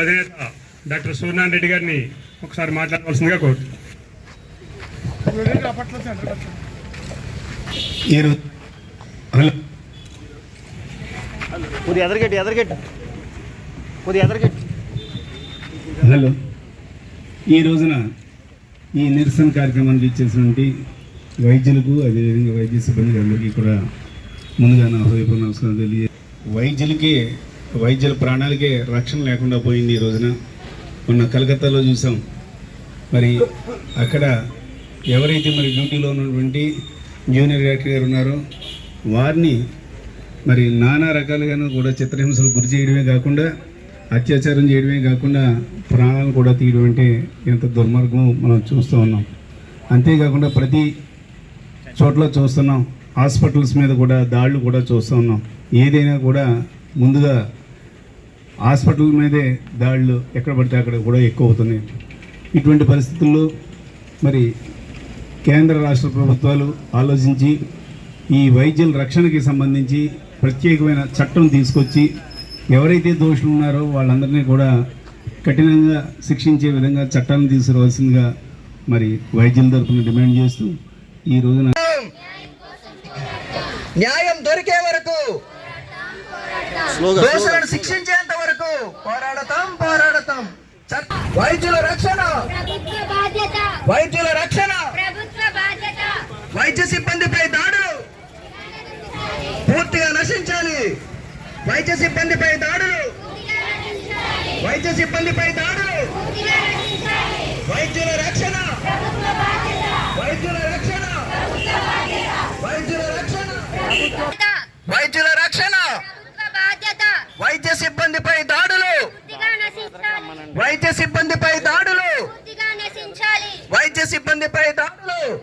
అధినేత డాక్టర్ సూర్యనారాయణ రెడ్డి గారిని ఒకసారి మాట్లాడవలసిందిగా కోరు హలో కొద్ది ఎదరగట్టు ఎదరగట్టు. కొద్ది ఎదరగట్టు. హలో. ఈ రోజున ఈ నిరసన కార్యక్రమానికి ఇచ్చేసినటువంటి వైద్యులకు అదేవిధంగా వైద్య సిబ్బందికి అందరికీ కూడా ముందుగా నా హృదయపూర్వక నమస్కారం తెలియ వైద్యులకి వైద్యుల ప్రాణాలకే రక్షణ లేకుండా పోయింది ఈ రోజున. మొన్న కలకత్తాలో చూసాం. మరి అక్కడ ఎవరైతే మరి డ్యూటీలో ఉన్నటువంటి జూనియర్ డాక్టర్ గారు ఉన్నారో వారిని మరి నానా రకాలుగాను కూడా చిత్రహింసలు గురి చేయడమే కాకుండా అత్యాచారం చేయడమే కాకుండా ప్రాణాలను కూడా తీయడం అంటే ఎంత దుర్మార్గం మనం చూస్తూ ఉన్నాం. అంతేకాకుండా ప్రతి చోట్ల చూస్తున్నాం. హాస్పిటల్స్ మీద కూడా దాడులు కూడా చూస్తూ ఉన్నాం. ఏదైనా కూడా ముందుగా హాస్పిటల్ మీదే దాడులు ఎక్కడ పడితే అక్కడ కూడా ఎక్కువ అవుతున్నాయి ఇటువంటి పరిస్థితుల్లో మరి కేంద్ర రాష్ట్ర ప్రభుత్వాలు ఆలోచించి ఈ వైద్యుల రక్షణకి సంబంధించి ప్రత్యేకమైన చట్టం తీసుకొచ్చి ఎవరైతే దోషులు ఉన్నారో వాళ్ళందరినీ కూడా కఠినంగా శిక్షించే విధంగా చట్టాన్ని తీసుకురావాల్సిందిగా మరి వైద్యుల తరఫున డిమాండ్ చేస్తూ ఈ రోజున న్యాయం దొరికే వరకు దోషులను శిక్షించేంత వరకు పోరాడతాం పోరాడతాం. వైద్యుల రక్షణ. ప్రభుత్వ బాధ్యత. వైద్యుల రక్షణ. ప్రభుత్వ బాధ్యత. వైద్య సిబ్బందిపై దాడులు. పూర్తిగా నశించాలి. వైద్య సిబ్బందిపై దాడులు. వైద్య సిబ్బందిపై దాడులు. వైద్యుల రక్షణ. వైద్యుల రక్షణ వైద్యుల రక్షణ వైద్యుల రక్షణ ప్రభుత్వ బాధ్యత వైద్య సిబ్బందిపై దాడులు. వైద్య సిబ్బందిపై దాడులు. వైద్య సిబ్బందిపై దాడులు.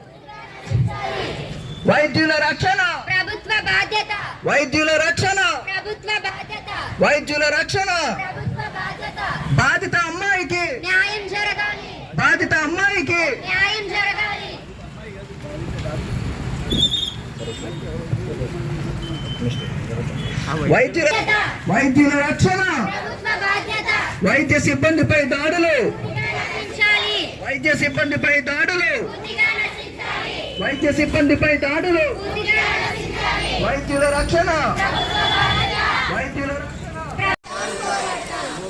వైద్యుల రక్షణ. ప్రభుత్వ బాధ్యత. వైద్యుల రక్షణ. ప్రభుత్వ బాధ్యత. వైద్యుల రక్షణ. ప్రభుత్వ బాధ్యత. బాధిత అమ్మాయికి. న్యాయం జరగాలి. బాధిత అమ్మాయికి. న్యాయం జరగాలి. వైద్యుల వైద్యుల రక్షణ. వైద్య సిబ్బందిపై దాడులు. వైద్య సిబ్బందిపై దాడులు. వైద్య సిబ్బందిపై దాడులు. వైద్యుల రక్షణ. వైద్యుల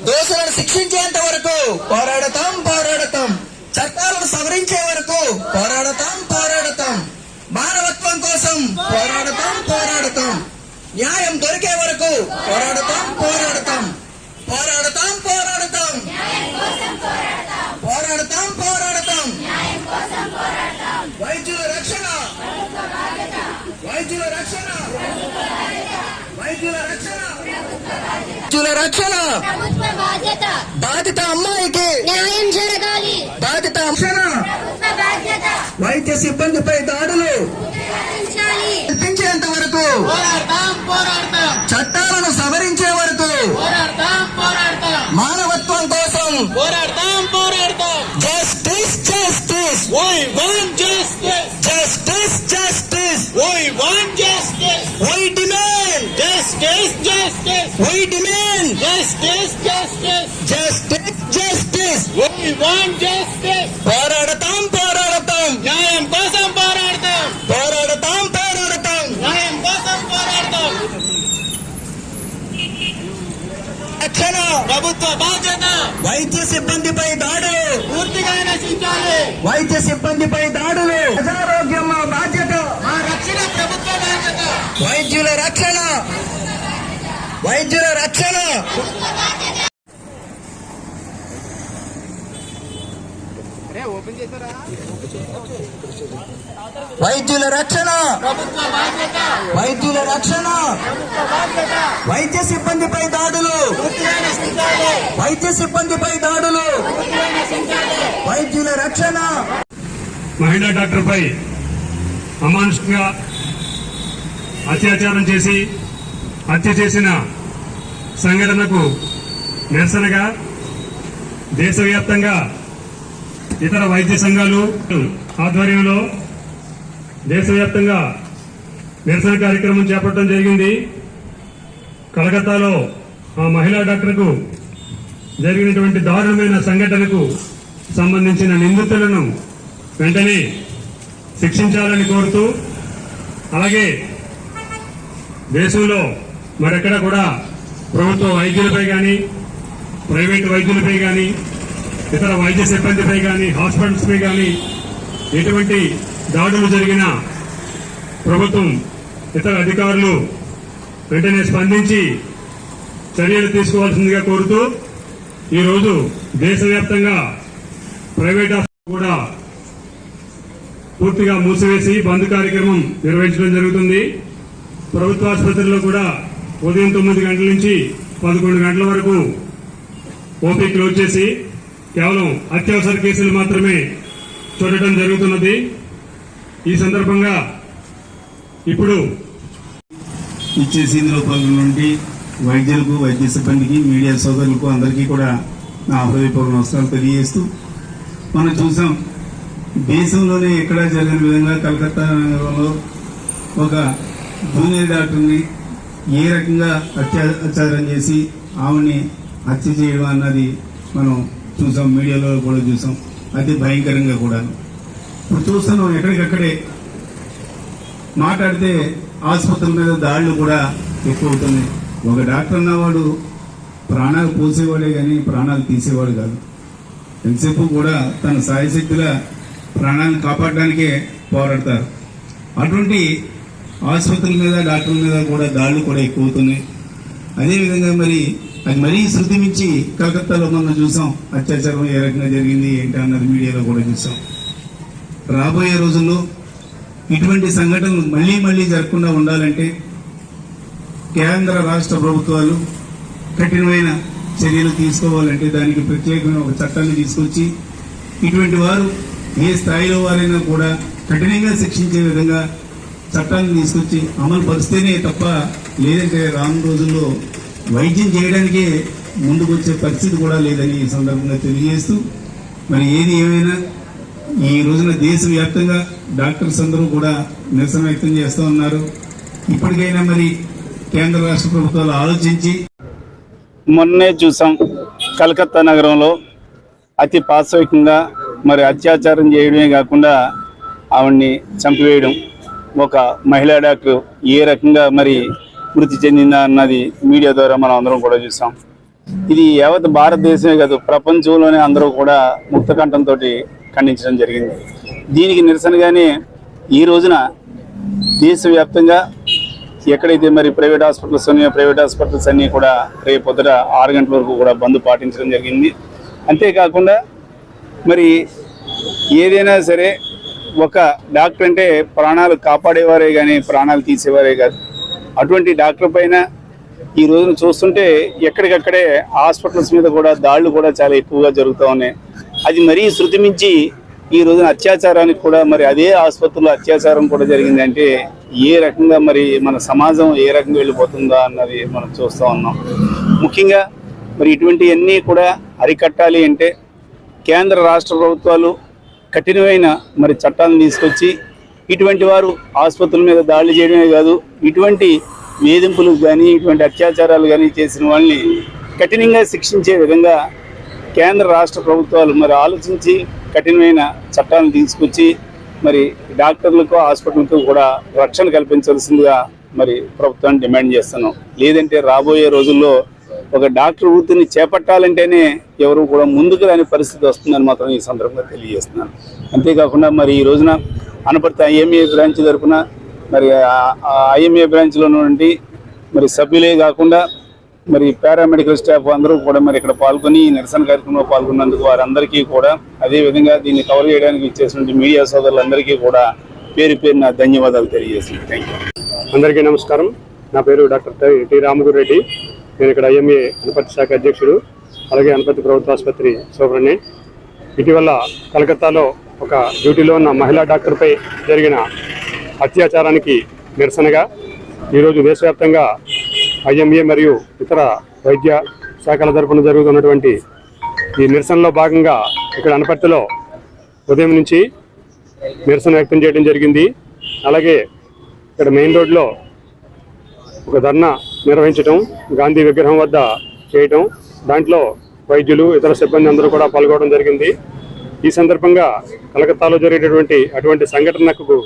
దోషులను శిక్షించేంత వరకు పోరాడతాం పోరాడతాం. చట్టాలను సవరించే వరకు పోరాడతాం పోరాడతాం. మానవత్వం కోసం పోరాడతాం న్యాయం దొరికే వరకు పోరాడతాం పోరాడతాం. పోరాడతాం పోరాడతాం. పోరాడతాం పోరాడతాం. వైద్యుల రక్షణ. వైద్యుల రక్షణ. వైద్యుల రక్షణ. వైద్యుల రక్షణ. బాధిత అమ్మాయికి న్యాయం జరగాలి. బాధిత రక్షణ. వైద్య సిబ్బందిపై దాడులు. కల్పించేంత వరకు చట్టాలను justice. We demand Justice, justice. Justice justice We want justice. పోరాడతాం పోరాడతాం న్యాయం కోసం పోరాడతాం పోరాడతాం పోరాడతాం న్యాయం కోసం పోరాడతాం రక్షణ ప్రభుత్వ బాధ్యత వైద్య సిబ్బందిపై దాడులు పూర్తిగా నశించాలి వైద్య సిబ్బందిపై దాడులు ప్రజారోగ్యం మా బాధ్యత మా రక్షణ ప్రభుత్వ బాధ్యత వైద్యుల రక్షణ వైద్యుల రక్షణ! వైద్యుల రక్షణ! ప్రభుత్వ బాధ్యత! వైద్యుల రక్షణ! వైద్య సిబ్బందిపై దాడులు! వైద్య సిబ్బందిపై దాడులు! వైద్యుల రక్షణ! మహిళా డాక్టర్పై అమానుషంగా అత్యాచారం చేసి హత్య చేసిన సంఘటనకు నిరసనగా దేశవ్యాప్తంగా ఇతర వైద్య సంఘాలు ఆధ్వర్యంలో దేశవ్యాప్తంగా నిరసన కార్యక్రమం చేపట్టడం జరిగింది. కలకత్తాలో ఆ మహిళా డాక్టర్కు జరిగినటువంటి దారుణమైన సంఘటనకు సంబంధించిన నిందితులను వెంటనే శిక్షించాలని కోరుతూ అలాగే దేశంలో మరెక్కడ కూడా ప్రభుత్వ వైద్యులపై కానీ ప్రైవేటు వైద్యులపై కానీ ఇతర వైద్య సిబ్బందిపై కానీ హాస్పిటల్స్పై కానీ ఎటువంటి దాడులు జరిగినా ప్రభుత్వం ఇతర అధికారులు వెంటనే స్పందించి చర్యలు తీసుకోవాల్సిందిగా కోరుతూ ఈరోజు దేశవ్యాప్తంగా ప్రైవేట్ హాస్పిటల్ కూడా పూర్తిగా మూసివేసి బంద్ కార్యక్రమం నిర్వహించడం జరుగుతుంది. ప్రభుత్వ ఆసుపత్రిలో కూడా ఉదయం తొమ్మిది గంటల నుంచి పదకొండు గంటల వరకు ఓపీ క్లోజ్ చేసి కేవలం అత్యవసర కేసులు మాత్రమే చూడటం జరుగుతున్నది. ఈ సందర్భంగా ఇప్పుడు ఇచ్చేసి ఇందులో పాల్గొన్నటువంటి వైద్యులకు వైద్య సిబ్బందికి మీడియా సోదరులకు అందరికీ కూడా నా హృదయపూర్వ నమస్కారాలు తెలియజేస్తూ మనం చూసాం దేశంలోనే ఎక్కడా జరిగిన విధంగా కలకత్తా నగరంలో ఒక జూనియర్ డాక్టర్ని ఏ రకంగా అత్యాచారం చేసి ఆమెని హత్య చేయడం అన్నది మనం చూసాం మీడియాలో కూడా చూసాం. అది భయంకరంగా కూడా. ఇప్పుడు చూస్తున్నాం ఎక్కడికక్కడే మాట్లాడితే ఆసుపత్రుల మీద దాడులు కూడా ఎక్కువ అవుతున్నాయి ఒక డాక్టర్ అన్నవాడు ప్రాణాలు పోసేవాడే కానీ ప్రాణాలు తీసేవాడు కాదు. ఎంతసేపు కూడా తన సాయశక్తిగా ప్రాణాలను కాపాడడానికే పోరాడతారు. అటువంటి ఆసుపత్రుల మీద డాక్టర్ల మీద కూడా దాడులు కూడా ఎక్కువవుతున్నాయి. అదేవిధంగా మరి అది మరీ శృతి మించి కలకత్తాలో మనం చూసాం. అత్యాచారం ఏ రకంగా జరిగింది ఏంటి అన్నది మీడియాలో కూడా చూసాం. రాబోయే రోజుల్లో ఇటువంటి సంఘటనలు మళ్ళీ మళ్ళీ జరగకుండా ఉండాలంటే కేంద్ర రాష్ట్ర ప్రభుత్వాలు కఠినమైన చర్యలు తీసుకోవాలంటే దానికి ప్రత్యేకమైన ఒక చట్టాన్ని తీసుకొచ్చి ఇటువంటి వారు ఏ స్థాయిలో వారైనా కూడా కఠినంగా శిక్షించే విధంగా చట్టాన్ని తీసుకొచ్చి అమలు పరిస్తేనే తప్ప లేదంటే రాను రోజుల్లో వైద్యం చేయడానికి ముందుకు వచ్చే పరిస్థితి కూడా లేదని ఈ సందర్భంగా తెలియజేస్తూ మరి ఏది ఏమైనా ఈ రోజున దేశవ్యాప్తంగా డాక్టర్స్ అందరూ కూడా నిరసన వ్యక్తం చేస్తూ ఉన్నారు. ఇప్పటికైనా మరి కేంద్ర రాష్ట్ర ప్రభుత్వాలు ఆలోచించి మొన్నే చూసాం కలకత్తా నగరంలో అతి పాశవికంగా మరి అత్యాచారం చేయడమే కాకుండా ఆవిడ్ని చంపివేయడం. ఒక మహిళా డాక్టర్ ఏ రకంగా మరి మృతి చెందిందా అన్నది మీడియా ద్వారా మనం అందరం కూడా చూసాం. ఇది యావత్ భారతదేశమే కాదు ప్రపంచంలోనే అందరూ కూడా ముక్తకంఠంతో ఖండించడం జరిగింది. దీనికి నిరసనగానే ఈ రోజున దేశవ్యాప్తంగా ఎక్కడైతే మరి ప్రైవేట్ హాస్పిటల్స్ ఉన్నాయో ప్రైవేట్ హాస్పిటల్స్ అన్నీ కూడా రేపు పొద్దుట ఆరు గంటల వరకు కూడా బంద్ పాటించడం జరిగింది. అంతేకాకుండా మరి ఏదైనా సరే ఒక డాక్టర్ అంటే ప్రాణాలు కాపాడేవారే కానీ ప్రాణాలు తీసేవారే కాదు. అటువంటి డాక్టర్ పైన ఈ రోజున చూస్తుంటే ఎక్కడికక్కడే హాస్పిటల్స్ మీద కూడా దాడులు కూడా చాలా ఎక్కువగా జరుగుతూ ఉన్నాయి. అది మరీ శృతి మించి ఈ రోజున అత్యాచారానికి కూడా మరి అదే ఆసుపత్రిలో అత్యాచారం కూడా జరిగిందంటే ఏ రకంగా మరి మన సమాజం ఏ రకంగా వెళ్ళిపోతుందా అన్నది మనం చూస్తూ ఉన్నాం. ముఖ్యంగా మరి ఇటువంటివన్నీ కూడా అరికట్టాలి అంటే కేంద్ర రాష్ట్ర ప్రభుత్వాలు కఠినమైన మరి చట్టాలను తీసుకొచ్చి ఇటువంటి వారు ఆసుపత్రుల మీద దాడులు చేయడమే కాదు ఇటువంటి వేధింపులు కానీ ఇటువంటి అత్యాచారాలు కానీ చేసిన వాళ్ళని కఠినంగా శిక్షించే విధంగా కేంద్ర రాష్ట్ర ప్రభుత్వాలు మరి ఆలోచించి కఠినమైన చట్టాలను తీసుకొచ్చి మరి డాక్టర్లకు హాస్పిటల్కు కూడా రక్షణ కల్పించాల్సిందిగా మరి ప్రభుత్వాన్ని డిమాండ్ చేస్తున్నాం. లేదంటే రాబోయే రోజుల్లో ఒక డాక్టర్ వృత్తిని చేపట్టాలంటేనే ఎవరు కూడా ముందుకు రాని పరిస్థితి వస్తుందని మాత్రం ఈ సందర్భంగా తెలియజేస్తున్నాను. అంతేకాకుండా మరి ఈ రోజున అనపర్తి ఐఎంఏ బ్రాంచ్ తరఫున మరి ఐఎంఏ బ్రాంచ్లో నుండి మరి సభ్యులే కాకుండా మరి పారామెడికల్ స్టాఫ్ అందరూ కూడా మరి ఇక్కడ పాల్గొని ఈ నిరసన కార్యక్రమంలో పాల్గొన్నందుకు వారందరికీ కూడా అదే విధంగా దీన్ని కవర్ చేయడానికి ఇచ్చేసినటువంటి మీడియా సోదరులందరికీ కూడా పేరు పేరున ధన్యవాదాలు తెలియజేసింది థ్యాంక్ యూ అందరికీ నమస్కారం. నా పేరు డాక్టర్ టి- రామగురెడ్డి రెడ్డి నేను ఇక్కడ ఐఎంఏ అనుపతి శాఖ అధ్యక్షుడు అలాగే అనుపతి ప్రభుత్వ ఆసుపత్రి సూపరింటెండెంట్ ఇటీవల కలకత్తాలో ఒక డ్యూటీలో ఉన్న మహిళా డాక్టర్పై జరిగిన అత్యాచారానికి నిరసనగా ఈరోజు దేశవ్యాప్తంగా ఐఎంఏ మరియు ఇతర వైద్య శాఖల తరపున జరుగుతున్నటువంటి ఈ నిరసనలో భాగంగా ఇక్కడ అనపర్తిలో ఉదయం నుంచి నిరసన వ్యక్తం చేయడం జరిగింది. అలాగే ఇక్కడ మెయిన్ రోడ్లో ఒక ధర్నా నిర్వహించటం గాంధీ విగ్రహం వద్ద చేయటం దాంట్లో వైద్యులు ఇతర సిబ్బంది అందరూ కూడా పాల్గొనడం జరిగింది. ఈ సందర్భంగా కలకత్తాలో జరిగేటటువంటి అటువంటి సంఘటనకు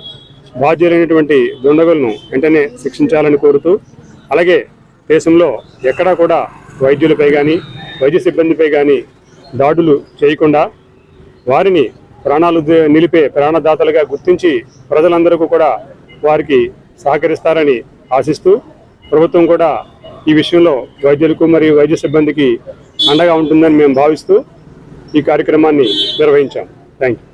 బాధ్యులైనటువంటి దుండగులను వెంటనే శిక్షించాలని కోరుతూ అలాగే దేశంలో ఎక్కడా కూడా వైద్యులపై కానీ వైద్య సిబ్బందిపై కానీ దాడులు చేయకుండా వారిని ప్రాణాలు నిలిపే ప్రాణదాతలుగా గుర్తించి ప్రజలందరికీ కూడా వారికి సహకరిస్తారని ఆశిస్తూ ప్రభుత్వం కూడా ఈ విషయంలో వైద్యులకు మరియు వైద్య సిబ్బందికి అండగా ఉంటుందని మేము భావిస్తూ ఈ కార్యక్రమాన్ని నిర్వహించాం. Thank you